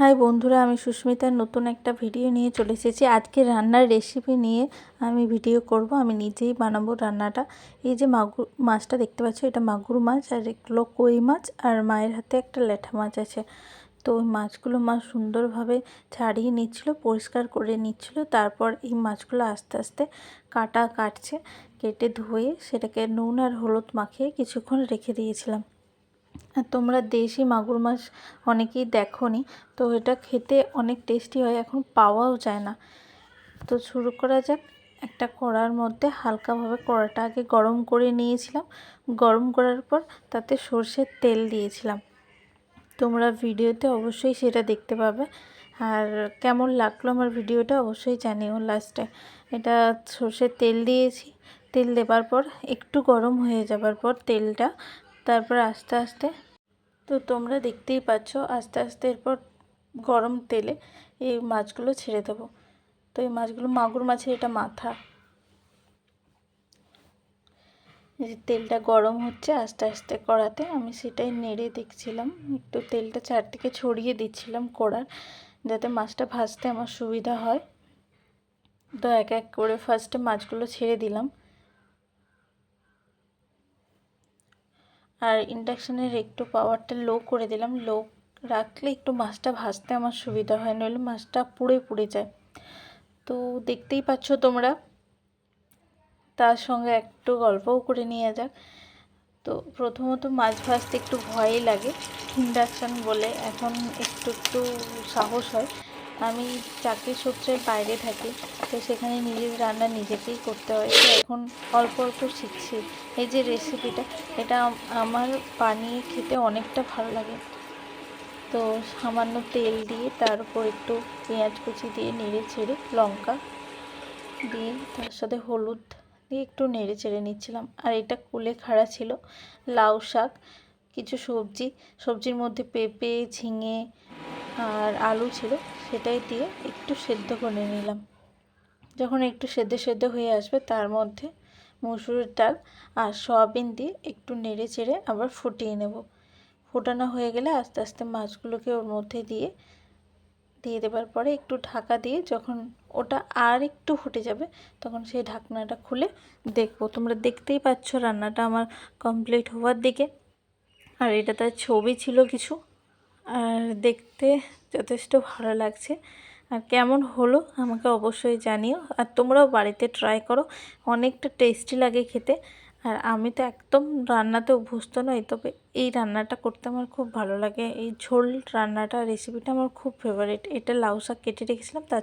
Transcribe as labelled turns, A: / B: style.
A: High বন্ধুরা, আমি সুস্মিতার নতুন একটা ভিডিও নিয়ে চলে এসেছি। আজকে রান্নার রেসিপি নিয়ে আমি ভিডিও করব। আমি নিজেই বানাবো রান্নাটা। এই যে মাগুর মাছটা দেখতে পাচ্ছ, এটা মাগুর মাছ আর এগুলো কই মাছ আর মায়ের হাতে একটা ল্যাঠা মাছ আছে। তো ওই মাছগুলো মা সুন্দরভাবে ছাড়িয়ে নিচ্ছিল, পরিষ্কার করে নিচ্ছিল। তারপর এই মাছগুলো আস্তে আস্তে কাটা কাটছে, কেটে ধুয়ে সেটাকে নুন আর হলুদ মাখিয়ে কিছুক্ষণ রেখে দিয়েছিলাম। তোমরা দেশি মাগুর মাছ অনেকেই দেখো নি তো এটা খেতে অনেক টেস্টি হয়, এখন পাওয়াও যায় না। তো শুরু করা যাক, একটা কড়ার মধ্যে হালকাভাবে কড়াটা আগে গরম করে নিয়েছিলাম। গরম করার পর তাতে সর্ষের তেল দিয়েছিলাম। তোমরা ভিডিওতে অবশ্যই সেটা দেখতে পাবে। আর কেমন লাগল আমার ভিডিওটা অবশ্যই জানিও লাস্টে। এটা সর্ষের তেল দিয়েছি, তেল দেবার পর একটু গরম হয়ে যাবার পর তেলটা তারপর আস্তে আস্তে, তো তোমরা দেখতেই পাচ্ছ, আস্তে আস্তে এরপর গরম তেলে এই মাছগুলো ছেড়ে দেবো। তো এই মাছগুলো, মাগুর মাছের এটা মাথা। যে তেলটা গরম হচ্ছে আস্তে আস্তে কড়াতে, আমি সেটাই নেড়ে দেখছিলাম। একটু তেলটা চারদিকে ছড়িয়ে দিচ্ছিলাম কড়ার, যাতে মাছটা ভাজতে আমার সুবিধা হয়। তো এক এক করে ফার্স্টে মাছগুলো ছেড়ে দিলাম। আর ইন্ডাকশানের একটু পাওয়ারটা লো করে দিলাম। লো রাখলে একটু মাছটা ভাজতে আমার সুবিধা হয়, নইলে মাছটা পুড়ে পুড়ে যায়। তো দেখতেই পাচ্ছ তোমরা, তার সঙ্গে একটু গল্পও করে নিয়ে যাক। তো প্রথমত মাছ ভাজতে একটু ভয়ই লাগে। ইন্ডাকশান বলে এখন একটু একটু সাহস হয়। আমি চাকরি সূত্রে বাইরে থাকি, তো সেখানে নিজের রান্না নিজেকেই করতে হয়। তো এখন অল্প অল্প শিখছি। এই যে রেসিপিটা এটা আমার বানিয়ে খেতে অনেকটা ভালো লাগে। তো সামান্য তেল দিয়ে তার উপর একটু পেঁয়াজ কুচি দিয়ে নেড়ে ছেড়ে লঙ্কা দিয়ে তার সাথে হলুদ দিয়ে একটু নেড়ে চেড়ে নিচ্ছিলাম। আর এটা কুলে খাড়া ছিল লাউ শাক, কিছু সবজি, সবজির মধ্যে পেঁপে, ঝিঙে আর আলু ছিল। সেটাই দিয়ে একটু সেদ্ধ করে নিলাম। যখন একটু সেদ্ধ সেদ্ধ হয়ে আসবে, তার মধ্যে মুসুরির ডাল আর সয়াবিন দিয়ে একটু নেড়ে চেড়ে আবার ফুটিয়ে নেব। ফোটানো হয়ে গেলে আস্তে আস্তে মাছগুলোকে ওর মধ্যে দিয়ে দিয়ে দেবার পরে একটু ঢাকা দিয়ে যখন ওটা আর একটু ফুটে যাবে, তখন সেই ঢাকনাটা খুলে দেখব। তোমরা দেখতেই পাচ্ছ রান্নাটা আমার কমপ্লিট হওয়ার দিকে। আর এটা তার ছবি ছিল কিছু। আর দেখতে যথেষ্ট ভালো লাগছে। আর কেমন হলো আমাকে অবশ্যই জানিও। আর তোমরাও বাড়িতে ট্রাই করো, অনেকটা টেস্টি লাগে খেতে। আর আমি তো একদম রান্নাতে অভ্যস্ত নই, তবে এই রান্নাটা করতে আমার খুব ভালো লাগে। এই ঝোল রান্নাটা রেসিপিটা আমার খুব ফেভারিট এটা লাউ শাক কেটে রেখেছিলাম, তার